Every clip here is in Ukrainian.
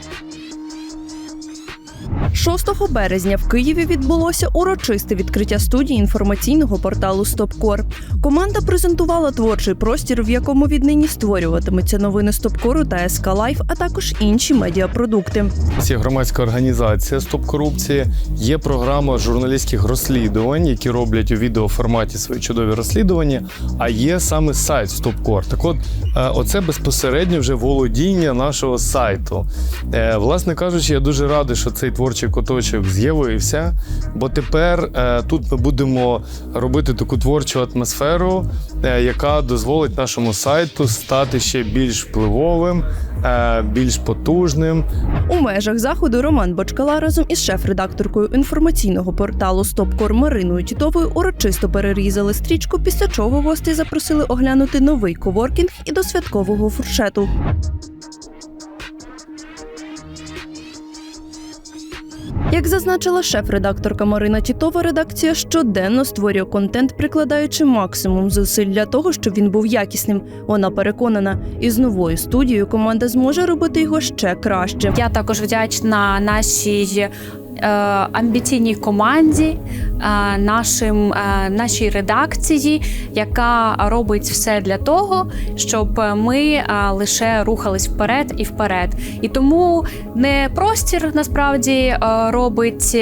podcast. 6 березня в Києві відбулося урочисте відкриття студії інформаційного порталу Стопкор. Команда презентувала творчий простір, в якому віднині створюватимуться новини Стопкору та СК Лайф, а також інші медіапродукти. Є громадська організація Стоп корупції, є програма журналістських розслідувань, які роблять у відеоформаті свої чудові розслідування. А є саме сайт Стопкор. Так от, е, оце безпосередньо вже володіння нашого сайту. Е, Власне кажучи, я дуже радий, що цей творчий куточок з'явився, бо тепер е, тут ми будемо робити таку творчу атмосферу, е, яка дозволить нашому сайту стати ще більш впливовим, е, більш потужним, У межах заходу Роман Бочкала разом із шеф-редакторкою інформаційного порталу Стопкор Мариною Тітовою урочисто перерізали стрічку, після чого гостей запросили оглянути новий коворкінг і до святкового фуршету. Як зазначила шеф-редакторка Марина Тітова, редакція щоденно створює контент, прикладаючи максимум зусиль для того, щоб він був якісним. Вона переконана, і з новою студією команда зможе робити його ще краще. Я також вдячна нашій амбіційній команді, е, нашим, е, нашій редакції, яка робить все для того, щоб ми е, лише рухались вперед і вперед. І тому не простір насправді е, робить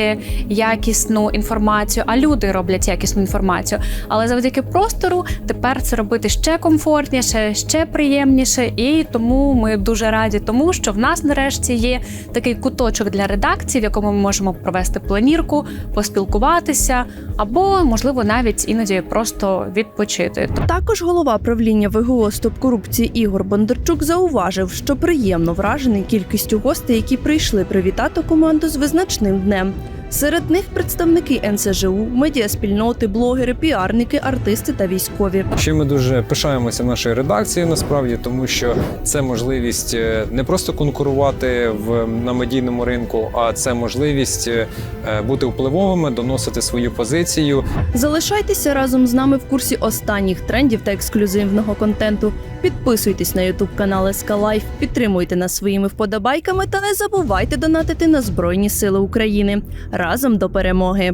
якісну інформацію, а люди роблять якісну інформацію. Але завдяки простору тепер це робити ще комфортніше, ще приємніше. І тому ми дуже раді тому, що в нас нарешті є такий куточок для редакції, в якому ми можемо провести планірку, поспілкуватися, або можливо навіть іноді просто відпочити. Також голова правління ВГО Стоп корупції Ігор Бондарчук зауважив, що приємно вражений кількістю гостей, які прийшли привітати команду з визначним днем. Серед них представники НСЖУ, медіаспільноти, блогери, піарники, артисти та військові. Ще ми дуже пишаємося нашою редакцією насправді, тому що це можливість е, не просто конкурувати в на медійному ринку, а це можливість е, бути впливовими, доносити свою позицію. Залишайтеся разом з нами в курсі останніх трендів та ексклюзивного контенту. Підписуйтесь на ютуб канал СК Лайф, підтримуйте нас своїми вподобайками та не забувайте донатити на Збройні Сили України. Разом до перемоги.